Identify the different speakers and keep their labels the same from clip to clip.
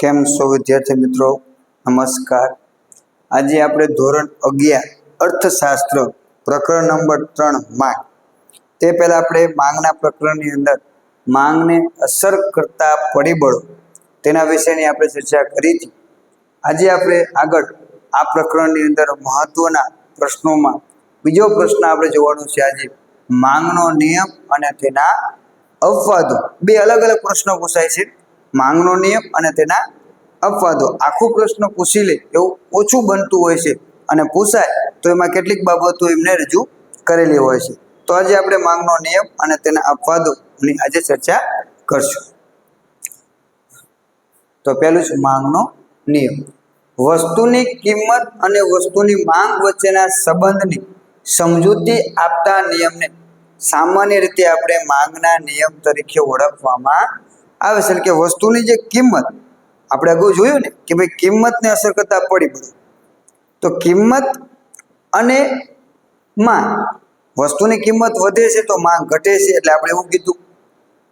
Speaker 1: કેમ છો વિદ્યાર્થી મિત્રો? નમસ્કાર. આજે આપણે ધોરણ અગિયાર, અર્થશાસ્ત્ર, પ્રકરણ નંબર ત્રણ, માંગ. તે પહેલાં આપણે માંગના પ્રકરણની અંદર માંગને અસર કરતા પરિબળો તેના વિશેની આપણે ચર્ચા કરી હતી. આજે આપણે આગળ આ પ્રકરણની અંદર મહત્વના પ્રશ્નોમાં બીજો પ્રશ્ન આપણે જોવાનો છે આજે માંગનો નિયમ અને તેના અપવાદો બે અલગ અલગ પ્રશ્નો પૂછાય છે. માંગનો નિયમ અને તેના અપવાદો. આખો પ્રશ્ન પૂછી લે એવું ઓછું બનતું હોય છે અને પૂછાય તો એમાં કેટલીક બાબતો એમને રજૂ કરેલી હોય છે. તો આજે આપણે માંગનો નિયમ અને તેના અપવાદોની આજે ચર્ચા કરશું. તો પહેલું છે માંગનો નિયમ. વસ્તુની કિંમત અને વસ્તુની માંગ વચ્ચેના સંબંધની સમજૂતી આપતા નિયમને સામાન્ય રીતે આપણે માંગના નિયમ તરીકે ઓળખવામાં આવે છે. એટલે કે વસ્તુની જે કિંમત, આપણે અગાઉ જોયું ને, કે ભાઈ કિંમતને અસર કરતા પરિબળો તો કિંમત અને માંગ, વસ્તુની કિંમત વધે છે તો માંગ ઘટે છે, એટલે આપણે એવું કીધું.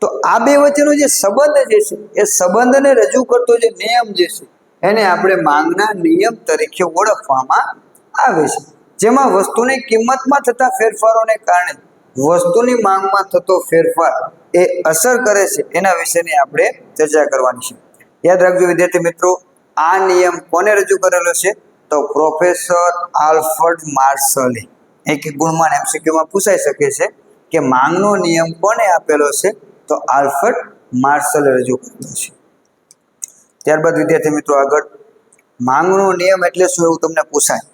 Speaker 1: તો આ બે વચ્ચેનો જે સંબંધ જે છે, એ સંબંધને રજૂ કરતો જે નિયમ જે છે, એને આપણે માંગના નિયમ તરીકે ઓળખવામાં આવે છે. જેમાં વસ્તુની કિંમતમાં થતા ફેરફારોને કારણે, વસ્તુની માંગમાં થતો ફેરફાર એ અસર કરે છે એના વિશેની આપણે ચર્ચા કરવાની છે. યાદ રાખજો વિદ્યાર્થી મિત્રો, આ નિયમ કોને રજૂ કરેલો છે? તો પ્રોફેસર આલ્ફર્ડ માર્શલે એક એક ગુણમાં એમસીક્યુમાં પૂછાઈ શકે છે કે માંગનો નિયમ કોને આપેલો છે? તો આલ્ફર્ડ માર્શલે રજૂ કરેલો છે. ત્યારબાદ વિદ્યાર્થી મિત્રો આગળ, માંગનો નિયમ એટલે શું એવું તમને પૂછાય?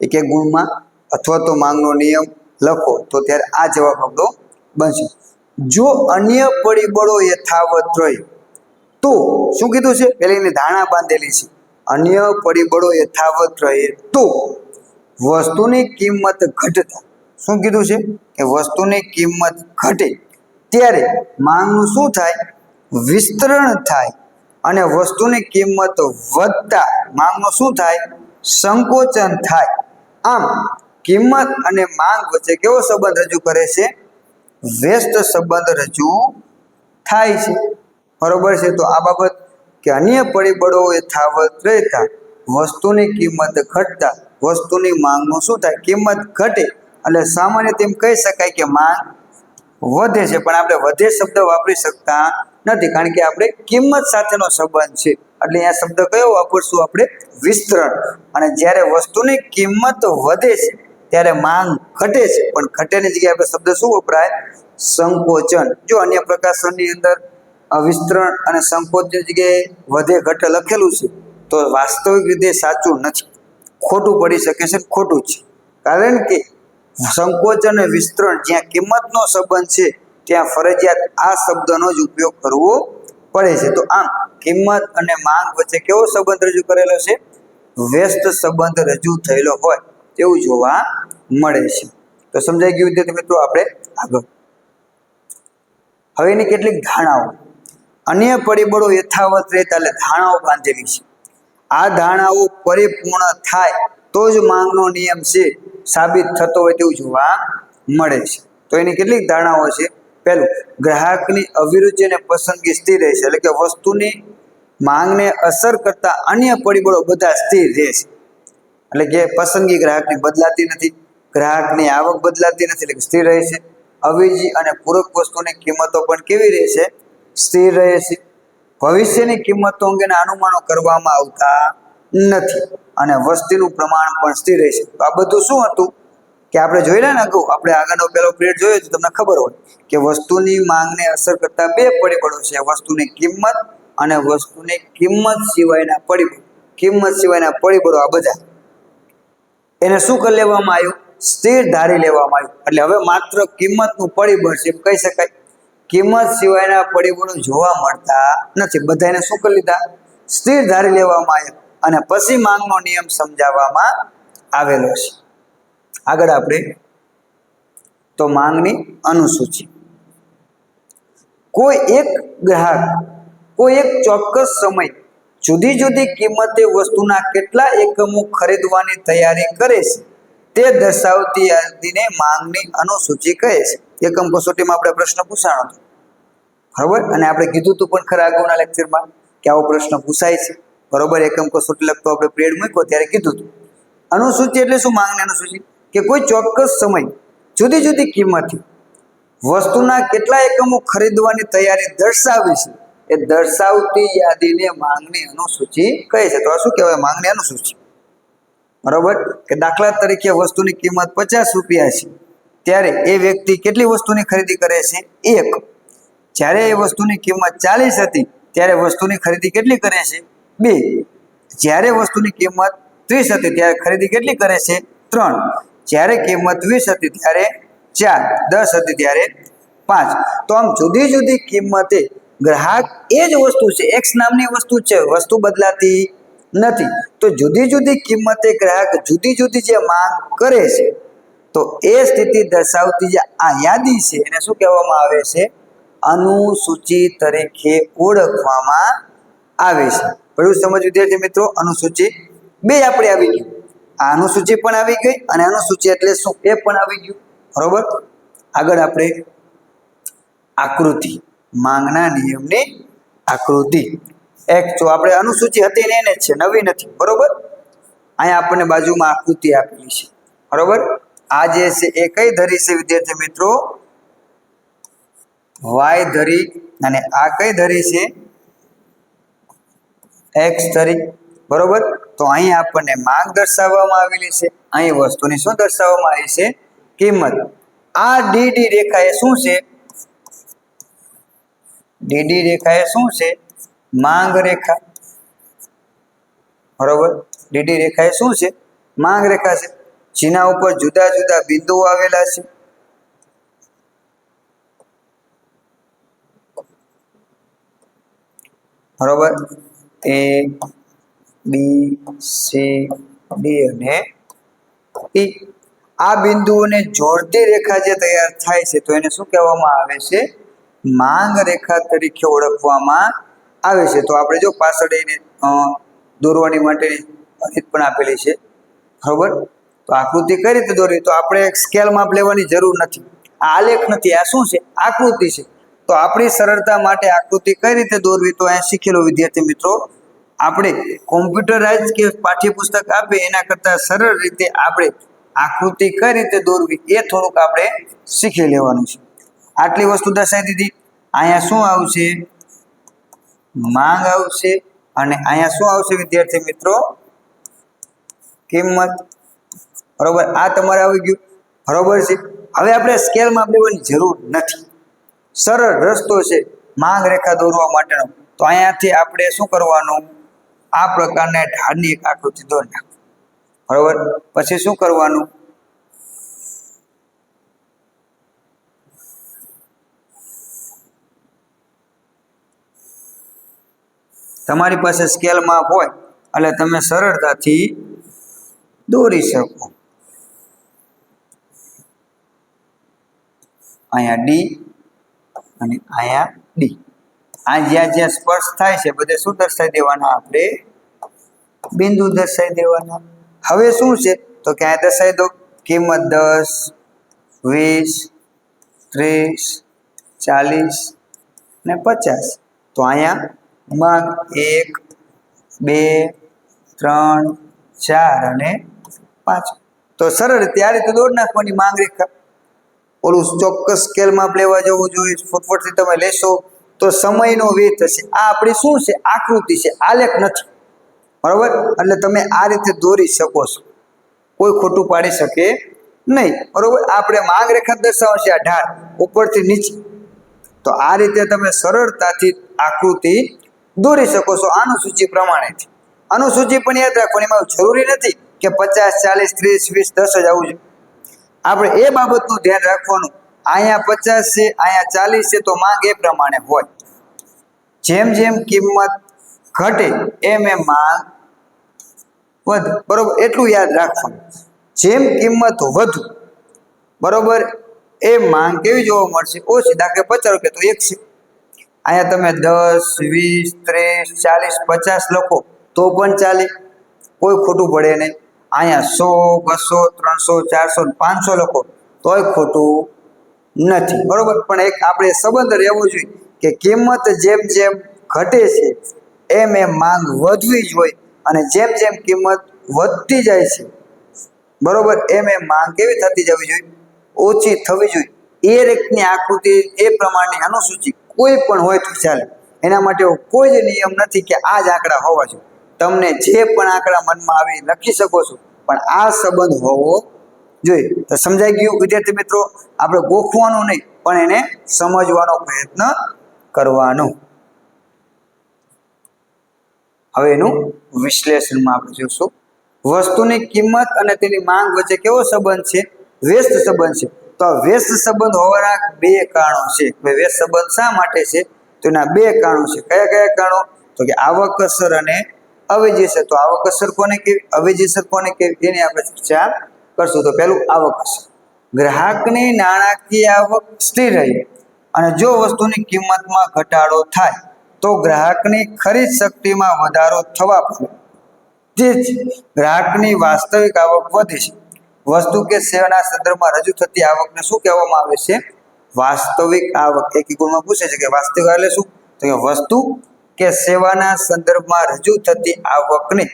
Speaker 1: એક એક ગુણમાં અથવા તો માંગનો નિયમ લખો તો ત્યારે આ જવાબ આપણો બનશે. જો અન્ય પરિબળો યથાવત રહે તો શું કીધું છે? પેલી એની ધારણા બાંધેલી છે. અન્ય પરિબળો યથાવત રહે તો વસ્તુની કિંમત ઘટતા. શું કીધું છે? કે વસ્તુની કિંમત ઘટે. ત્યારે માંગનું શું થાય? વિસ્તરણ થાય. અને વસ્તુની કિંમત વધતા માંગનું શું થાય? સંકોચન થાય. આમ કિંમત અને માંગ વચ્ચે કેવો સંબંધ રજૂ કરે છે? વ્યસ્ત સંબંધ રજૂ થાય છે. બરોબર છે? તો આ બાબત કે અન્ય પરિબળો એ થાવત રહેતા, વસ્તુની કિંમત ઘટતા, વસ્તુની માંગનું શું થાય? કિંમત ઘટે. એટલે સામાન્ય તેમ કહી શકાય કે માંગ વધે છે, પણ આપણે વધે શબ્દ વાપરી શકતા નથી, કારણ કે આપણે કિંમત સાથેનો સંબંધ છે. એટલે અહીંયા શબ્દ કયો વાપરશું આપણે? વિસ્તરણ. અને જ્યારે વસ્તુની કિંમત વધે છે, ત્યારે માંગ ઘટે છે. પણ ઘટેની જગ્યાએ આપણે શબ્દ શું વપરાય? સંકોચન. જો અન્ય પ્રકાશનની અંદર વિસ્તરણ અને સંકોચન જગ્યાએ વધે ઘટે લખેલું છે, તો વાસ્તવિક રીતે સાચું નથી. ખોટું પડી શકે છે, ખોટું છે. કારણ કે સંકોચન અને વિસ્તરણ જ્યાં કિંમતનો સંબંધ છે, ત્યાં ફરજિયાત આ શબ્દનો જ ઉપયોગ કરવો પડે છે. તો આમ, કિંમત અને માંગ વચ્ચે કેવો સંબંધ રજૂ કરેલો છે? વ્યસ્ત સંબંધ રજૂ થયેલો હોય, તેવું જોવા મળે છે. તો સમજાઈ ગયું વિદ્યાર્થી મિત્રો, આપણે આગળ હવે એની કેટલીક ધારણાઓ. અન્ય પરિબળો યથાવત રહેતા એટલે ધારણાઓ બાંધેલી છે. આ ધારણાઓ પરિપૂર્ણ થાય તો જ માંગનો નિયમ છે સાબિત થતો હોય તેવું જોવા મળે છે. તો એની કેટલીક ધારણાઓ છે. પહેલું, ગ્રાહકની અભિરુચિ અને પસંદગી સ્થિર રહેશે એટલે કે વસ્તુની માંગને અસર કરતા અન્ય પરિબળો બધા સ્થિર રહેશે. એટલે કે પસંદગી ગ્રાહકની બદલાતી નથી, ગ્રાહકની આવક બદલાતી નથી એટલે સ્થિર રહે છે. અવેજી અને પૂરક વસ્તુની કિંમતો પણ કેવી રહેશે? સ્થિર રહે છે ભવિષ્યની કિંમતો અંગેના અનુમાનો કરવામાં આવતા નથી અને વસ્તીનું પ્રમાણ પણ સ્થિર રહેશે. તો આ બધું શું હતું? કે આપણે જોયેલા ને અગાઉ? આપણે આગળનો પેલો પીરિયડ જોયો તો તમને ખબર હોય કે વસ્તુની માંગને અસર કરતા બે પરિબળો છે વસ્તુની કિંમત અને વસ્તુની કિંમત સિવાયના પરિબળો. કિંમત સિવાયના પરિબળો આ બધા. એને શું કરી લેવામાં આવ્યું? સ્થિર ધારી લેવામાં આવ્યું એટલે હવે માત્ર કિંમતનું પરિબળ છે એમ કહી શકાય. કિંમત સિવાયના પરિબળો જોવા મળતા નથી. બધાને શું કરી લીધા? સ્થિર ધારી લેવામાં આવ્યા. અને પછી માંગનો નિયમ સમજાવવામાં આવેલો છે. આગળ આપણે તો માંગની અનુસૂચિ. કોઈ એક ગ્રાહક, કોઈ એક ચોક્કસ સમય જુદી જુદી કિંમતે વસ્તુના કેટલા એકમો ખરીદવાની તૈયારી કરે છે? તે દર્શાવતી યાદીને માંગની અનુસૂચિ કહે છે. એકમ કસોટીમાં આપણે પ્રશ્ન પૂછાણો હતો. બરોબર? અને આપણે કીધું હતું પણ ખરા અગાઉના લેક્ચરમાં કે આવો પ્રશ્ન પૂછાય છે. બરોબર? એકમ કસોટી લગતો આપણે પ્રેડ મૂક્યો ત્યારે કીધું હતું અનુસૂચિ એટલે શું માંગની અનુસૂચિ? કે કોઈ ચોક્કસ સમય જુદી જુદી કિંમતથી વસ્તુના કેટલા એકમો ખરીદવાની તૈયારી દર્શાવે છે એ દર્શાવતી યાદીને માંગની અનુસૂચિ કહે છે. તો શું કહેવાય? માંગની અનુસૂચિ. બરોબર? કે દાખલા તરીકે વસ્તુની કિંમત પચાસ રૂપિયા છે. ત્યારે એ વ્યક્તિ કેટલી વસ્તુની ખરીદી કરે છે? એક. જ્યારે એ વસ્તુની કિંમત ચાલીસ હતી, ત્યારે વસ્તુની ખરીદી કેટલી કરે છે? બે. જ્યારે વસ્તુની કિંમત ત્રીસ હતી, ત્યારે ખરીદી કેટલી કરે છે? ત્રણ. જ્યારે કિંમત વીસ હતી, ત્યારે ચાર. દસ હતી, ત્યારે પાંચ. તો આમ જુદી જુદી કિંમતે ગ્રાહક એ જ વસ્તુ છે એક્સ નામની વસ્તુ છે. વસ્તુ બદલાતી નથી. તો જુદી જુદી કિંમતે ગ્રાહક જુદી જુદી જે માંગ કરે છે, તો એ સ્થિતિ દર્શાવતી જે આ યાદી છે, એને શું કહેવામાં આવે છે? અનુસૂચિ તરીકે ઓળખવામાં આવે છે. બધું સમજ વિદ્યાર્થી મિત્રો અનુસૂચિ બે આપણે આવી ગયું. આ અનુસૂચિ પણ આવી ગઈ અને અનુસૂચિ એટલે શું? એ પણ આવી ગયું. બરોબર? આગળ આપણે આકૃતિ, માંગના નિયમની આકૃતિ. એક જો આપણે અનુસૂચિ હતી ને એને જ છે, નવી નથી, બરોબર? અહીંયા આપણને બાજુમાં આકૃતિ આપેલી છે, બરોબર? આ જે છે એ કઈ ધરી છે, વિદ્યાર્થી મિત્રો? વાય ધરી અને આ કઈ ધરી છે? એક્સ ધરી, બરોબર? તો અહીં આપણને માંગ દર્શાવવામાં આવેલી છે, અહીં વસ્તુની શું દર્શાવવામાં આવી છે? કિંમત. આ ડીડી રેખા એ શું છે? ડીડી રેખા એ શું છે? માંગ રેખા. બરોબર? ડીડી રેખા એ શું છે? માંગ રેખા છે. જેના ઉપર જુદા જુદા બિંદુઓ આવેલા છે. બરોબર? એ, બી, સી, ડી અને ઈ આ બિંદુઓને જોડતી રેખા જે તૈયાર થાય છે, તો એને શું કહેવામાં આવે છે? માંગ રેખા તરીકે ઓળખવામાં આવે છે. તો આપણે જો પાછળ એને દોરવાની માટેની રીત પણ આપેલી છે. બરોબર? તો આકૃતિ કઈ રીતે દોરવી? તો આપણે સ્કેલ માપ લેવાની જરૂર નથી. આ આલેખ નથી. આ શું છે? આકૃતિ છે. તો આપણી સરળતા માટે આકૃતિ કઈ રીતે દોરવી? તો અહીંયા શીખેલો વિદ્યાર્થી મિત્રો, આપણે કોમ્પ્યુટરાઇઝ કે પાઠ્યપુસ્તક આપે એના કરતાં સરળ રીતે આપણે આકૃતિ કઈ રીતે દોરવી એ થોડુંક આપણે શીખી લેવાનું છે. આટલી વસ્તુ દર્શાવી દીધી. અહીંયા શું આવશે? માંગ આવશે અને અહીંયા શું આવશે, વિદ્યાર્થી મિત્રો? કિંમત. બરોબર? આ તમારે આવી ગયું. બરોબર છે? હવે આપણે સ્કેલમાં લેવાની જરૂર નથી. સરળ રસ્તો છે માંગ રેખા દોરવા માટેનો. તો અહીંયાથી આપણે શું કરવાનું? આ પ્રકારના ઢાળની એક આકૃતિ દોરી નાખવું બરોબર? પછી શું કરવાનું? તમારી પાસે સ્કેલ માપ હોય, એટલે તમે સરળતાથી દોરી શકો. અહીંયા ડી અને અહીંયા ડી આ જ્યાં જ્યાં સ્પર્શ થાય છે, બધે શું દર્શાવી દેવાના? આપણે બિંદુ દર્શાવી દેવાના. હવે શું છે? તો કે અહીંયા દર્શાવી દો, કિંમત દસ, વીસ, ત્રીસ, ચાલીસ ને પચાસ. તો અહીંયા માંગ એક, બે, ત્રણ, ચાર અને પાંચ. તો સરળ રીતે આ રીતે દોડ નાખવાની માંગ રેખા. ઓલું ચોક્કસ સ્કેલમાં લેવા જવું જોઈએ, ફટફટથી તમે લેશો તો સમયનો વ્યય થશે. આ આપણી શું છે? આકૃતિ છે. આલેખ નથી. બરાબર? એટલે તમે આ રીતે દોરી શકો છો. કોઈ ખોટું પાડી શકે નહીં. બરોબર? આપણે માંગ રેખા દર્શાવશે આ ઢાળ ઉપરથી નીચે. તો આ રીતે તમે સરળતાથી આકૃતિ દોરી શકો છો. અનુસૂચિ પ્રમાણે અનુસૂચિ પણ યાદ રાખવાની એમાં જરૂરી નથી કે પચાસ, ચાલીસ, ત્રીસ, વીસ, દસ જ આવું જોઈએ આપણે એ બાબતનું ધ્યાન રાખવાનું. અહીંયા પચાસ છે, અહીંયા ચાલીસ છે, તો માંગ એ પ્રમાણે હોય. જેમ જેમ કિંમત ઘટે, એમ એમ માંગ વધે. બરોબર? એટલું યાદ રાખવાનું. જેમ કિંમત વધુ, બરોબર એ માંગ કેવી જોવા મળશે? ઓછી દાખલે પચાસ રૂપિયા તો એક છે. અહીંયા તમે દસ, વીસ, ત્રીસ, ચાલીસ, પચાસ લખો તો પણ ચાલે. કોઈ ખોટું પડે નહીં. અહીંયા સો, બસો, ત્રણસો, ચારસો પાંચસો લખો તોય ખોટું નથી. બરોબર? પણ એક આપણે સંબંધ રહેવો જોઈએ કે કિંમત જેમ જેમ ઘટે છે, એમ એમ માંગ વધવી જોઈએ અને જેમ જેમ કિંમત વધતી જાય છે, બરોબર? એમ એમ માંગ કેવી થતી જવી જોઈએ? ઓછી થવી જોઈએ. એ રીતની આકૃતિ એ પ્રમાણની અનુસૂચિ કોઈ પણ હોય તો ચાલે. એના માટે કોઈ જ નિયમ નથી કે આ જ આંકડા હોવા જોઈએ. તમને જે પણ આંકડા મનમાં આવે લખી શકો છો. પણ આ સંબંધ હોવો જોઈએ. તો સમજાઈ ગયું, વિદ્યાર્થી મિત્રો? આપણે ગોખવાનું નહીં, પણ એને સમજવાનો પ્રયત્ન કરવાનો. હવે એનું વિશ્લેષણમાં આપણે જોશું. વસ્તુની કિંમત અને તેની માંગ વચ્ચે કેવો સંબંધ છે? વ્યસ્ત સંબંધ છે. તો આ વ્યસ્ત સંબંધ હોવાના બે કારણો છે. વેશ સંબંધ શા માટે છે? તો એના બે કારણો છે. કયા કયા કારણો? તો કે આવક અસર અને અવેજી અસર. તો આવક અસર કોને કેવી? અવેજી અસર કોને કેવી? એની આપણે ચર્ચા કરશું. તો પહેલું આવક અસર. ગ્રાહકની નાણાકીય આવક સ્થિર રહી અને જો વસ્તુની કિંમતમાં ઘટાડો થાય, તો ગ્રાહકની ખરીદ શક્તિમાં વધારો થવા પામે. જ ગ્રાહકની વાસ્તવિક આવક વધે છે. વસ્તુ કે સેવાના સંદર્ભમાં રજૂ થતી આવકને શું કહેવામાં આવે છે? વાસ્તવિક આવક. એક ગુણમાં પૂછે છે કે વાસ્તવિક એટલે શું? તો કે વસ્તુ કે સેવાના સંદર્ભમાં રજૂ થતી આવકને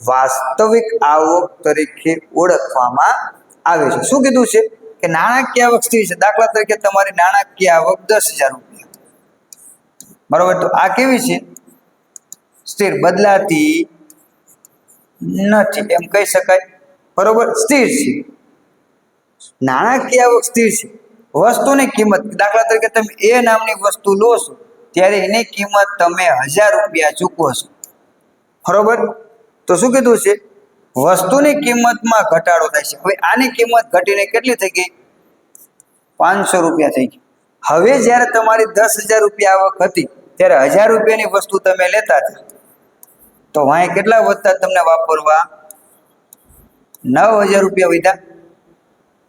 Speaker 1: વાસ્તવિક આવક તરીકે ઓળખવામાં આવે છે. શું કીધું છે? કે નાણાકીય આવક સ્થિર છે. દાખલા તરીકે તમારી નાણાકીય આવક દસ હજાર રૂપિયા. બરોબર? તો આ કેવી છે? સ્થિર બદલાતી નથી. એમ કહી શકાય. બરોબર? સ્થિર છે. નાણાકીય આવક સ્થિર છે. વસ્તુની કિંમત, દાખલા તરીકે તમે એ નામની વસ્તુ લો છો, ત્યારે એની કિંમત તમે હજાર રૂપિયા ચૂકવો છો. બરોબર? તો શું કીધું છે? વસ્તુની કિંમતમાં ઘટાડો થાય છે. હવે આની કિંમત ઘટીને કેટલી થઈ ગઈ? પાંચસો રૂપિયા થઈ ગઈ. હવે જ્યારે તમારી દસ હજાર રૂપિયા આવક હતી, ત્યારે હજાર રૂપિયાની વસ્તુ તમે લેતા હતા. તો વાંય કેટલા વધતા તમને વાપરવા? નવ હજાર રૂપિયા વધ્યા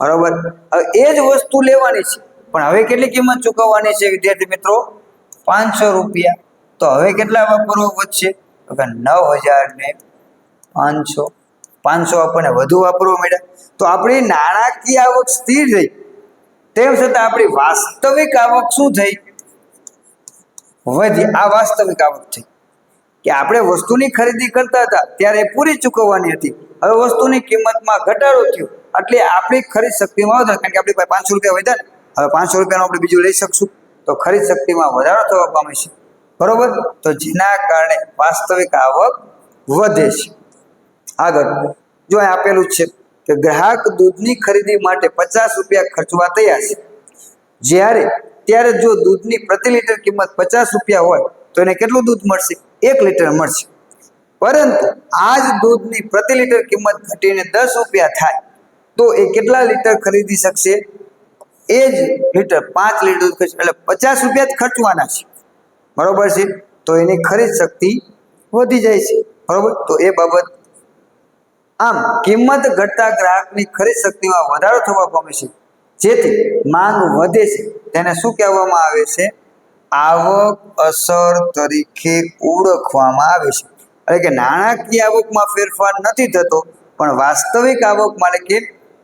Speaker 1: બરોબર? હવે એ જ વસ્તુ લેવાની છે. પણ હવે કેટલી કિંમત ચૂકવવાની છે, વિદ્યાર્થી મિત્રો? પાંચસો રૂપિયા. તો હવે કેટલા વાપરવો વધશે? તો કે નવ હજાર ને પાંચસો. પાંચસો આપણને વધુ વાપરવા મળ્યા. તો આપણી નાણાકીય આવક સ્થિર થઈ. તેમ છતાં આપણી વાસ્તવિક આવક શું થઈ? વધી. આ વાસ્તવિક આવક થઈ. કે આપણે વસ્તુની ખરીદી કરતા હતા, ત્યારે પૂરી ચૂકવવાની હતી. હવે વસ્તુની કિંમતમાં ઘટાડો થયો. એટલે આપણી ખરીદ શક્તિમાં વધારો, કારણ કે આપણી પાસે પાંચસો રૂપિયા વધ્યા હવે પાંચસો રૂપિયાનું આપણે બીજું લઈ શકશું. તો ખરીદ શક્તિમાં વધારો થવા પામે છે. બરોબર? તો જેના કારણે વાસ્તવિક આવક વધે છે. આગળ, જો અહીં આપેલું છે કે ગ્રાહક દૂધની ખરીદી માટે પચાસ રૂપિયા ખર્ચવા તૈયાર છે. જ્યારે, ત્યારે જો દૂધની પ્રતિ લીટર કિંમત પચાસ રૂપિયા હોય, તો એને કેટલું દૂધ મળશે? એક લીટર મળશે. પરંતુ આ જ દૂધની પ્રતિ લીટર કિંમત ઘટીને દસ રૂપિયા થાય, તો એ કેટલા લીટર ખરીદી શકશે? એ જ લીટર પાંચ લીટર દૂધ ખર્ચ, એટલે પચાસ રૂપિયા જ ખર્ચવાના છે. બરોબર છે? તો એની ખરીદ શક્તિ વધી જાય છે. બરોબર? તો એ બાબત આમ કિંમત ઘટતા ગ્રાહકની ખરીદ શક્તિમાં વધારો થવા પામે છે. જેથી માંગ વધે છે. તેને શું કહેવામાં આવે છે? આવક અસર તરીકે ઓળખવામાં આવે છે. એટલે કે નાણાકીય આવકમાં ફેરફાર નથી થતો, પણ વાસ્તવિક આવક એટલે કે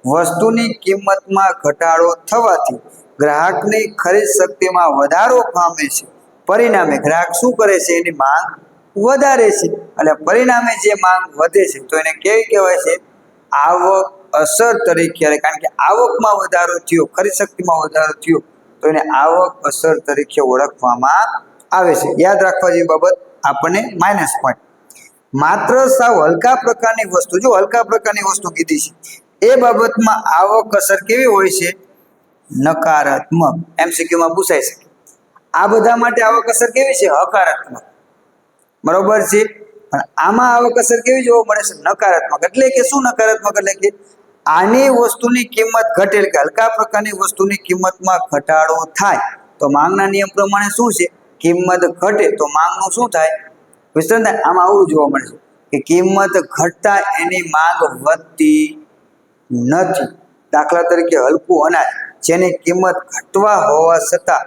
Speaker 1: વસ્તુની કિંમતમાં ઘટાડો થવાથી ગ્રાહકની ખરીદ શક્તિમાં વધારો પામે છે. પરિણામે ગ્રાહક શું કરે છે? એની માંગ વધારે છે. અને પરિણામે જે માંગ વધે છે, તો એને કેવી કહેવાય છે? આવક અસર તરીકે કારણ કે આવકમાં વધારો થયો, ખરીદ શક્તિમાં વધારો થયો, તો એને આવક અસર તરીકે ઓળખવામાં આવે છે. યાદ રાખવા જેવી બાબત આપણને માઇનસ પોઈન્ટ માત્ર સાવ હલકા પ્રકારની વસ્તુ, જો હલકા પ્રકારની વસ્તુ કીધી છે, એ બાબતમાં આવક અસર કેવી હોય છે? નકારાત્મક. એમસીક્યુમાં પૂછાય શકે. આ બધા માટે આવક અસર કેવી છે? હકારાત્મક. બરોબર છે? પણ આમાં આવક અસર કેવી જોવા મળે છે? નકારાત્મક. એટલે કે શું નકારાત્મક? એટલે કે આની વસ્તુની કિંમત ઘટે કે હલકા પ્રકારની વસ્તુની કિંમતમાં ઘટાડો થાય. તો માંગના નિયમ પ્રમાણે શું છે? કિંમત ઘટે. તો માંગનું શું થાય? વિસ્તરણ થાય આમાં આવું જોવા મળે છે કે કિંમત ઘટતા એની માંગ વધતી નથી. દાખલા તરીકે હલકું અનાજ જેની કિંમત ઘટવા હોવા છતાં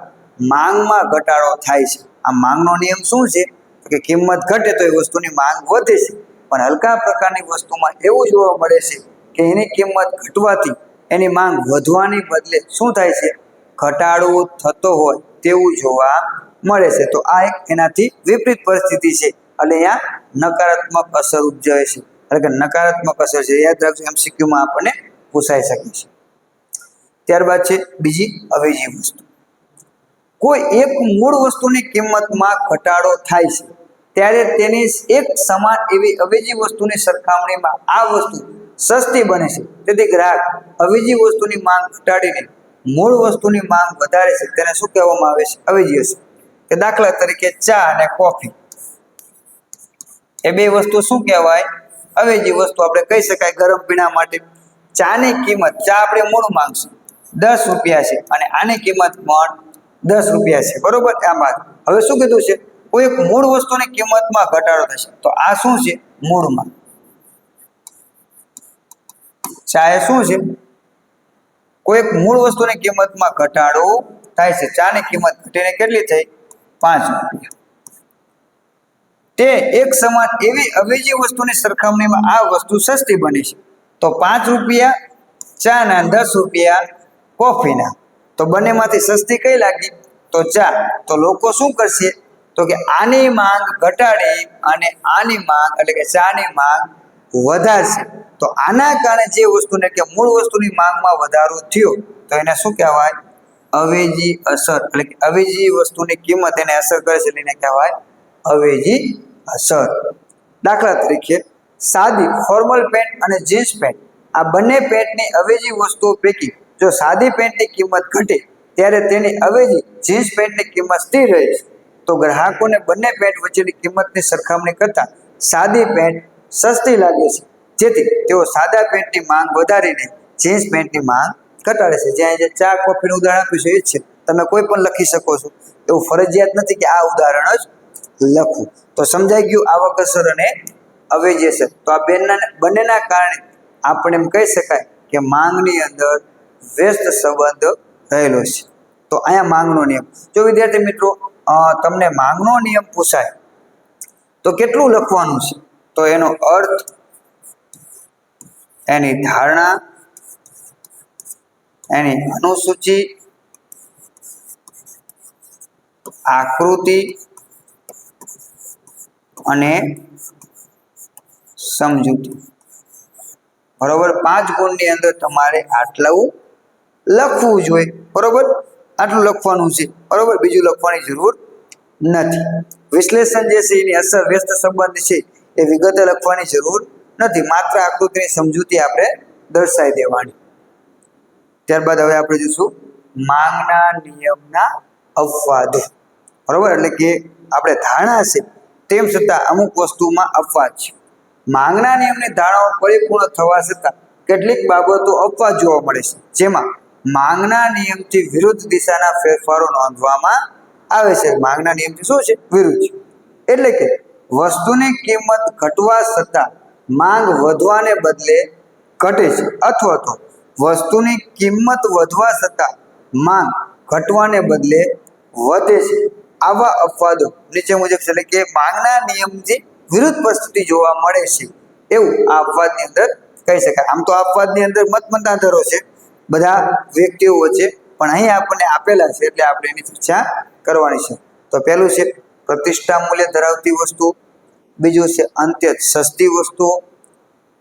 Speaker 1: માંગમાં ઘટાડો થાય છે. આ માંગનો નિયમ શું છે? કે કિંમત ઘટે તો એ વસ્તુની માંગ વધે છે. પણ હલકા પ્રકારની વસ્તુમાં એવું જોવા મળે છે કે એની કિંમત ઘટવાથી એની માંગ વધવાની બદલે શું થાય છે? ઘટાડો થતો હોય તેવું જોવા મળે છે. તો આ એક એનાથી વિપરીત પરિસ્થિતિ છે. એટલે અહીંયા નકારાત્મક અસર ઉપજવે છે. એટલે કે નકારાત્મક અસર છે. યાદ રાખજો એમસીક્યુમાં આપણને પૂછાઈ શકે છે. ત્યારબાદ છે બીજી અવેજી વસ્તુ. કોઈ એક મૂળ વસ્તુની કિંમતમાં ઘટાડો થાય છે, ત્યારે તેની એક સમાન એવી અવેજી વસ્તુની સરખામણીમાં આ વસ્તુ સસ્તી બને છે. તેથી ગ્રાહક અવેજી વસ્તુની માંગ ઘટાડીને મૂળ વસ્તુની માંગ વધારે છે, તેને શું કહેવામાં આવે છે? અવેજી અસર કે દાખલા તરીકે ચા અને કોફી. એ બે વસ્તુ શું કહેવાય? અવેજી વસ્તુ આપણે કહી શકાય ગરમ પીણા માટે, ચાની કિંમત, ચા આપણે મૂળ માંગશું, દસ રૂપિયા છે અને આની કિંમત પણ દસ રૂપિયા છે. બરોબર? આમાં હવે શું કીધું છે? કોઈ એક મૂળ વસ્તુની કિંમતમાં ઘટાડો થશે. તો આ શું છે? મૂળમાં. ચા એ શું છે? કોઈ એક મૂળ વસ્તુની કિંમતમાં ઘટાડો થાય છે. ચાની કિંમત ઘટીને કેટલી થઈ? પાંચ રૂપિયા. તે એક સમાન એવી અવેજી વસ્તુની સરખામણીમાં આ વસ્તુ સસ્તી બની છે. તો પાંચ રૂપિયા ચાના દસ રૂપિયા કોફીના. તો બંનેમાંથી સસ્તી કઈ લાગી? તો ચા. તો લોકો શું કરશે? તો કે આની માંગ ઘટાડી અને આની માંગ એટલે કે ચાની માંગ વધારશે. તો આના કારણે જે વસ્તુને કે મૂળ વસ્તુની માંગમાં વધારો થયો, તો એને શું કહેવાય? અવેજી અસર. એટલે કે અવેજી વસ્તુની કિંમત એને અસર કરે છે એટલે એને કહેવાય અવેજી અસર. દાખલા તરીકે, સાદી ફોર્મલ પેન્ટ અને જીન્સ પેન્ટ, આ બંને પેન્ટની અવેજી વસ્તુઓ પૈકી જો સાદી પેન્ટની કિંમત ઘટે, ત્યારે તેની અવેજી જીન્સ પેન્ટની કિંમત સ્થિર રહે છે. તો ગ્રાહકોને બંને પેન્ટ વચ્ચેની કિંમતની સરખામણી કરતાં સાદી પેન્ટ સસ્તી લાગે છે. જેથી તેઓ સાદા પેન્ટની માંગ વધારીને જીન્સ પેન્ટની માંગ ઘટાડે છે. જ્યાં જે ચા, કોફીનું ઉદાહરણ આપ્યું છે, એ જ છે. તમે કોઈ પણ લખી શકો છો. એવું ફરજિયાત નથી કે આ ઉદાહરણ જ લખવું તો સમજાઈ ગયું આવક અસર અને અવેજી અસર તો આ બેના બંનેના કારણે આપણે એમ કહી શકાય કે માંગની અંદર વ્યસ્ત સંબંધ રહેલો છે. તો અહીંયા માંગનો નિયમ. જો વિદ્યાર્થી મિત્રો તમને માંગનો નિયમ પૂછાય, તો કેટલું લખવાનું છે? તો એનો અર્થ, એની ધારણા, એની અનુસૂચિ, આકૃતિ અને સમજૂતી. બરોબર? પાંચ ગુણની અંદર તમારે આટલું લખવું જોઈએ. બરોબર? આટલું લખવાનું છે. બરોબર? બીજું લખવાની જરૂર નથી. વિશ્લેષણ જે છે એની અસર વ્યસ્ત સંબંધ છે એ વિગતે લખવાની જરૂર નથી. માત્ર આકૃતિની સમજૂતી આપણે દર્શાવી દેવાની. ત્યારબાદ હવે આપણે જોઈશું માંગના નિયમના અપવાદો. બરોબર? એટલે કે આપણે ધારણા છે તેમ છતાં અમુક વસ્તુમાં અપવાદ છે. માંગના નિયમની ધારણાઓ પરિપૂર્ણ થવા છતાં કેટલીક બાબતો અપવાદ જોવા મળે છે. જેમાં માંગના નિયમથી વિરુદ્ધ દિશાના ફેરફારો નોંધવામાં આવે છે. માંગના નિયમથી શું છે? વિરુદ્ધ. એટલે કે વસ્તુની કિંમત ઘટવા છતાં માંગ વધવાને બદલે ઘટે છે. અથવા તો વસ્તુની કિંમત વધવા છતાં માંગ ઘટવાને બદલે વધે છે. આવા અપવાદો નીચે મુજબ છે એટલે કે માંગના નિયમથી વિરુદ્ધ પરિસ્થિતિ જોવા મળે છે, એવું આ અપવાદની અંદર કહી શકાય. આમ તો અપવાદની અંદર મત મતાંતરો છે, બધા વ્યક્તિઓ વચ્ચે, પણ અહીં આપણને આપેલા છે એટલે આપણે એની ચર્ચા કરવાની છે. તો પહેલું છે, પ્રતિષ્ઠા મૂલ્ય ધરાવતી વસ્તુ. બીજું છે અંત્યત સસ્તી વસ્તુ.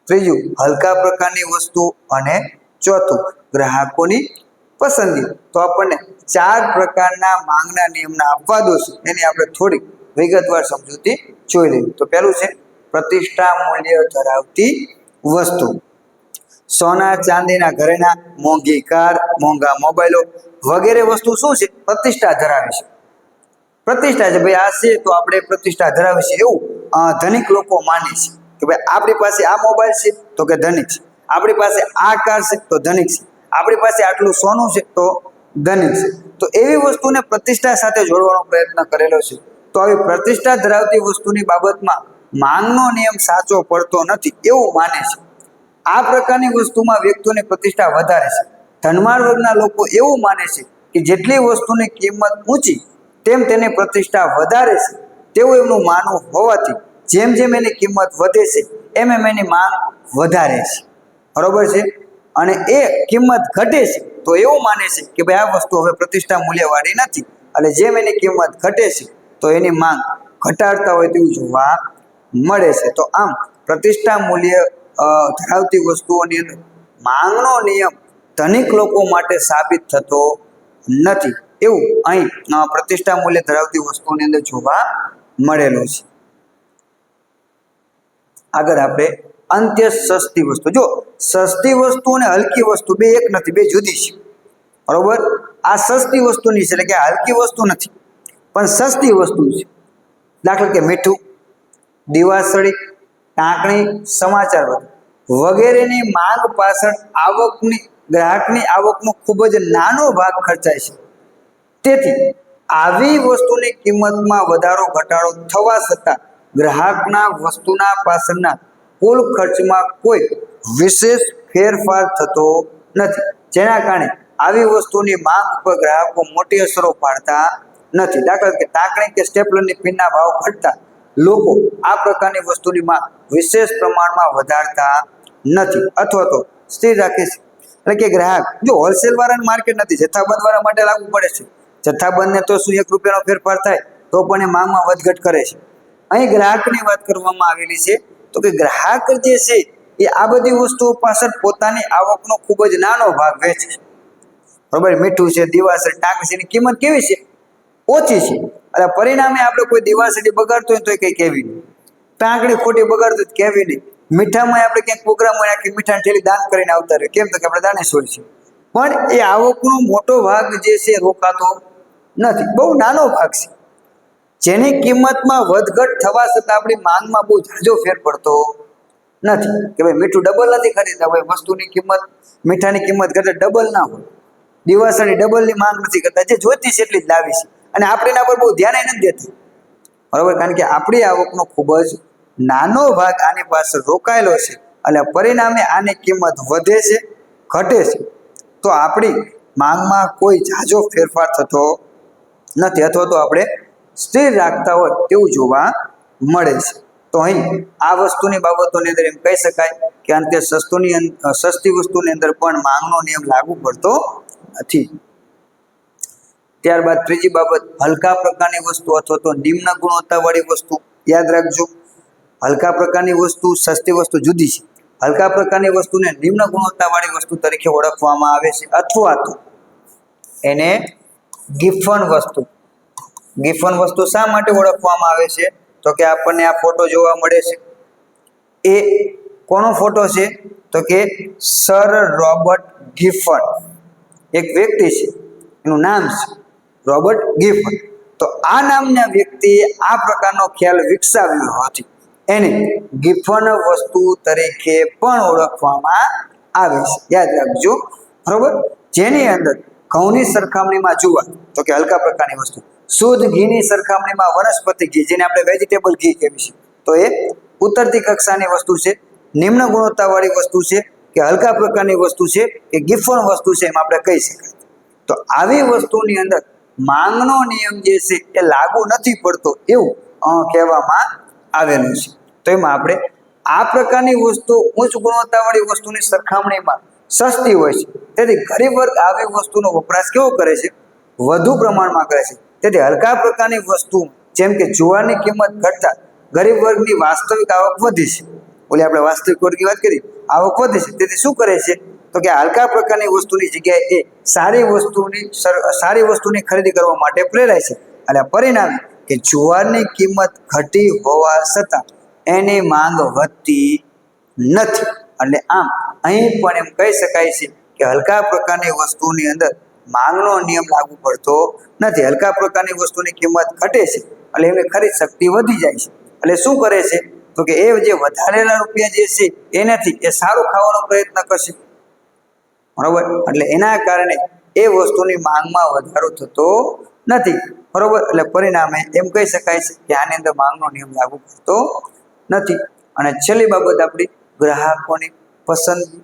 Speaker 1: ત્રીજું, હલકા પ્રકારની વસ્તુ. અને ચોથું, ગ્રાહકોની પસંદગી. તો આપણને ચાર પ્રકારના માંગના નિયમના અપવાદો છે. એની આપણે થોડીક વિગતવાર સમજૂતી જોઈ લઈએ. તો પહેલું છે, પ્રતિષ્ઠા મૂલ્ય ધરાવતી વસ્તુ. સોના, ચાંદીના ઘરેણા, મોંઘી કાર, મોંઘા મોબાઈલો વગેરે વસ્તુ શું છે? પ્રતિષ્ઠા ધરાવે છે. પ્રતિષ્ઠા છે. ભાઈ, આ છે તો આપણે પ્રતિષ્ઠા ધરાવે છે એવું ધનિક લોકો માને છે. કે ભાઈ, આપણી પાસે આ મોબાઈલ છે તો કે ધનિક છે. આપણી પાસે આ કાર છે તો ધનિક છે. આપણી પાસે આટલું સોનું છે તો ધનિક છે. તો એવી વસ્તુને પ્રતિષ્ઠા સાથે જોડવાનો પ્રયત્ન કરેલો છે. તો આવી પ્રતિષ્ઠા ધરાવતી વસ્તુની બાબતમાં માંગનો નિયમ સાચો પડતો નથી એવું માને છે. આ પ્રકારની વસ્તુમાં વ્યક્તિઓની પ્રતિષ્ઠા વધારે છે. ધનવાન વર્ગના લોકો એવું માને છે કે જેટલી વસ્તુની કિંમત ઊંચી, તેમ તેની પ્રતિષ્ઠા વધારે છે. તેવું એમનું માનવું હોવાથી જેમ જેમ એની કિંમત વધે છે, એમ એમ એની માંગ વધારે છે. બરોબર છે? અને એ કિંમત ઘટે છે, તો એવું માને છે કે ભાઈ આ વસ્તુ હવે પ્રતિષ્ઠા મૂલ્યવાળી નથી. એટલે જેમ એની કિંમત ઘટે છે, તો એની માંગ ઘટાડતા હોય તેવું જોવા મળે છે. તો આમ પ્રતિષ્ઠા મૂલ્ય ધરાવતી વસ્તુઓની અંદર માંગનો નિયમ ધનિક લોકો માટે સાબિત થતો નથી. એવું અહીં પ્રતિષ્ઠા મૂલ્ય ધરાવતી વસ્તુઓની અંદર જોવા મળેલું છે. આગળ આપણે અંત્ય સસ્તી વસ્તુ. જો સસ્તી વસ્તુ અને હલકી વસ્તુ બે એક નથી, બે જુદી છે. બરોબર? આ સસ્તી વસ્તુની છે, એટલે કે હલકી વસ્તુ નથી. પણ સસ્તી વસ્તુ છે. દાખલા કે મીઠું, દિવાસળી ટાંકણી સમાચાર વગેરેની માંગ પાછળ આવકની, ગ્રાહકની આવકનો ખૂબ જ નાનો ભાગ ખર્ચાય છે. તેથી આવી વસ્તુની કિંમતમાં વધારો ઘટાડો થવા છતાં ગ્રાહકના વસ્તુના પાછળના કુલ ખર્ચમાં કોઈ વિશેષ ફેરફાર થતો નથી. જેના કારણે આવી વસ્તુની માંગ ઉપર ગ્રાહકો મોટી અસરો પાડતા નથી. દાખલા કે ટાંકણી કે સ્ટેપલરની પિનના ભાવ ઘટતા લોકો આ પ્રકારની વસ્તુની માંગ વિશેષ પ્રમાણમાં વધારતા નથી. અથવા તો સ્થિર રાખે છે. એટલે કે ગ્રાહક, જો હોલસેલ વાળાને માર્કેટ નથી, જથ્થાબંધ વાળા માટે લાગુ પડે છે. જથ્થાબંધને તો શું એક રૂપિયાનો ફેરફાર થાય, તો પણ એ માંગમાં વધઘટ કરે છે. અહીં ગ્રાહકની વાત કરવામાં આવેલી છે તો કે ગ્રાહક જે છે, એ આ બધી વસ્તુઓ પાછળ પોતાની આવકનો ખૂબ જ નાનો ભાગ વેચે છે. બરોબર? મીઠું છે, દિવાસળી, ટાંકસીની કિંમત કેવી છે? ઓછી છે. અને પરિણામે આપણે કોઈ દિવાસળી બગાડતો હોય તો કંઈ કેવી નહીં. ટાંકડી ખોટી બગાડતું કેવી નહીં. મીઠામાં આપણે ક્યાંક પ્રોગ્રામ હોય આખી મીઠાની ઠેલી દાન કરીને આવતા રહે કેમ તો કે આપણે દાનેશ્વર છે પણ એ આવકનો મોટો ભાગ જે છે, રોકાતો નથી. બહુ નાનો ભાગ છે. જેની કિંમતમાં વધઘટ થવા છતાં આપણી માંગમાં બહુ ઝાઝો ફેર પડતો નથી. કે ભાઈ મીઠું ડબલ નથી ખરીદતા, ભાઈ વસ્તુની કિંમત, મીઠાની કિંમત કરતા ડબલ ના હોય. દિવાસળી ડબલની માંગ નથી કરતા. જે જોઈતી છે એટલી જ લાવી છે. અને આપણે એના પર બહુ ધ્યાન નથી દેતી. બરાબર? કારણ કે આપણી આવકનો ખૂબ જ નાનો ભાગ આની પાસે રોકાયેલો છે. અને પરિણામે આની કિંમત વધે છે, ઘટે છે. તો આપણી માંગમાં કોઈ ઝાઝો ફેરફાર થતો નથી. અથવા તો આપણે સ્થિર રાખતા હોય તેવું જોવા મળે છે. તો અહીં આ વસ્તુની બાબતોની અંદર એમ કહી શકાય કે અંતે સસ્તુની સસ્તી વસ્તુની અંદર પણ માંગનો નિયમ લાગુ પડતો નથી. ત્યારબાદ ત્રીજી બાબત, હલકા પ્રકારની વસ્તુ અથવા તો નિમ્ન ગુણવત્તાવાળી વસ્તુ. યાદ રાખજો, હલકા પ્રકારની વસ્તુ, સસ્તી વસ્તુ જુદી છે. હલકા પ્રકારની વસ્તુને નિમ્ન ગુણવત્તાવાળી વસ્તુ તરીકે ઓળખવામાં આવે છે અથવા તો એને ગિફન વસ્તુ. ગિફન વસ્તુ શા માટે ઓળખવામાં આવે છે? તો કે આપણને આ ફોટો જોવા મળે છે. એ કોનો ફોટો છે? તો કે સર રોબર્ટ ગિફન. એક વ્યક્તિ છે. એનું નામ છે રોબર્ટ ગિફન. તો આ નામના વ્યક્તિએ આ પ્રકારનો ખ્યાલ વિકસાવ્યો હોવાથી એને ગિફન વસ્તુ તરીકે પણ ઓળખવામાં આવે છે. યાદ રાખજો. બરોબર? જેની અંદર ઘઉંની સરખામણીમાં જુવાર તો કે હલકા પ્રકારની વસ્તુ. શુદ્ધ ઘીની સરખામણીમાં વનસ્પતિ ઘી, જેને આપણે વેજીટેબલ ઘી કહેવી છે તો એ ઉતરતી કક્ષાની વસ્તુ છે, નિમ્ન ગુણવત્તાવાળી વસ્તુ છે, કે હલકા પ્રકારની વસ્તુ છે, કે ગિફન વસ્તુ છે એમ આપણે કહી શકાય. તો આવી વસ્તુની અંદર માંગનો નિયમ જે છે એ લાગુ નથી પડતો એવું કહેવામાં આવેલું છે. તો એમાં આપણે આ પ્રકારની વસ્તુ ઉચ્ચ ગુણવત્તાવાળી વસ્તુની સરખામણીમાં સસ્તી હોય છે. તેથી ગરીબ વર્ગ આવી વસ્તુનો વપરાશ કેવો કરે છે? વધુ પ્રમાણમાં કરે છે. તેથી હલકા પ્રકારની વસ્તુ, જેમ કે જુવારની કિંમત ઘટતા ગરીબ વર્ગની વાસ્તવિક આવક વધી છે. ઓલી આપણે વાસ્તવિક વર્ગની વાત કરી, આવક વધી છે. તેથી શું કરે છે? તો કે હલકા પ્રકારની વસ્તુની જગ્યાએ એ સારી વસ્તુની સર- વસ્તુની ખરીદી કરવા માટે પ્રેરાય છે. અને પરિણામે કે જુવારની કિંમત ઘટી હોવા છતાં એની માંગ વધતી નથી. એટલે આમ અહીં પણ એમ કહી શકાય છે કે હલકા પ્રકારની વસ્તુની અંદર માંગનો નિયમ લાગુ પડતો નથી. હલકા પ્રકારની વસ્તુની કિંમત ઘટે છે એટલે એમની ખરીદ શક્તિ વધી જાય છે. એટલે શું કરે છે? તો કે એ જે વધારેલા રૂપિયા જે છે એનાથી એ સારું ખાવાનો પ્રયત્ન કરશે. બરોબર? એટલે એના કારણે એ વસ્તુની માંગમાં વધારો થતો નથી. બરોબર? એટલે પરિણામે એમ કહી શકાય છે કે આની અંદર માંગનો નિયમ લાગુ પડતો નથી. અને છેલ્લી બાબત આપણી ગ્રાહકોની પસંદગી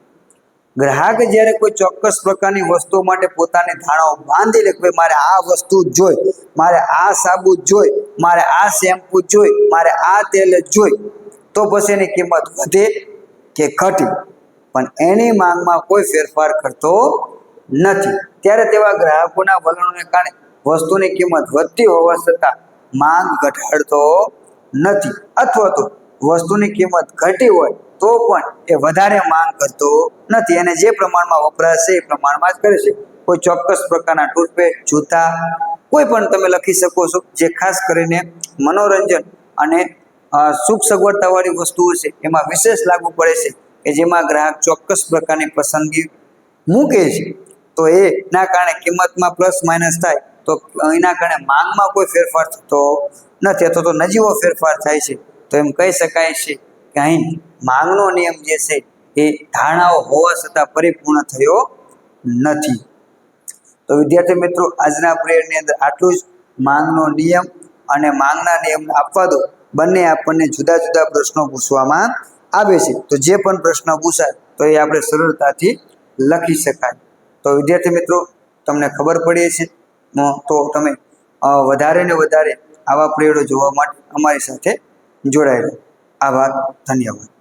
Speaker 1: ગ્રાહક જ્યારે કોઈ ચોક્કસ પ્રકારની વસ્તુ માટે પોતાની ધારણાઓ બાંધી લે કે મારે આ વસ્તુ જોઈ, મારે આ સાબુ જોઈ, મારે આ શેમ્પુ જોઈ, મારે આ તેલ જોઈ, તો પછી એની કિંમત વધે કે ઘટી. પણ એની માંગમાં કોઈ ફેરફાર કરતો નથી. ત્યારે તેવા ગ્રાહકોના વલણોને કારણે વસ્તુની કિંમત વધતી હોવા છતાં માંગ ઘટાડતો નથી. અથવા તો વસ્તુની કિંમત ઘટી હોય તો પણ એ વધારે માંગ કરતો નથી. અને જે પ્રમાણમાં વપરાશે એ પ્રમાણમાં જ કરે છે. કોઈ ચોક્કસ પ્રકારના ટૂથપેસ્ટ, જૂતા, કોઈ પણ તમે લખી શકો છો જે ખાસ કરીને મનોરંજન અને સુખ સગવડતાવાળી વસ્તુઓ છે એમાં વિશેષ લાગુ પડે છે કે જેમાં ગ્રાહક ચોક્કસ પ્રકારની પસંદગી મૂકે છે. તો એના કારણે કિંમતમાં પ્લસ માઇનસ થાય તો એના કારણે માંગમાં કોઈ ફેરફાર થતો નથી અથવા તો નજીવો ફેરફાર થાય છે. તો એમ કહી શકાય છે કે અહીં માંગનો નિયમ જે છે એ ધારણાઓ હોવા છતાં પરિપૂર્ણ થયો નથી. તો વિદ્યાર્થી મિત્રો, આજના પ્રેયરની અંદર આટલું જ માંગનો નિયમ અને માંગના નિયમ આપવા દો. બંને આપણને જુદા જુદા પ્રશ્નો પૂછવામાં આવે છે. તો જે પણ પ્રશ્ન પૂછાય તો એ આપણે સરળતાથી લખી શકાય. તો વિદ્યાર્થી મિત્રો, તમને ખબર પડી છે તો તમે વધારે ને વધારે આવા પ્રયોગો જોવા માટે અમારી સાથે જોડાયેલા. આભાર ધન્યવાદ.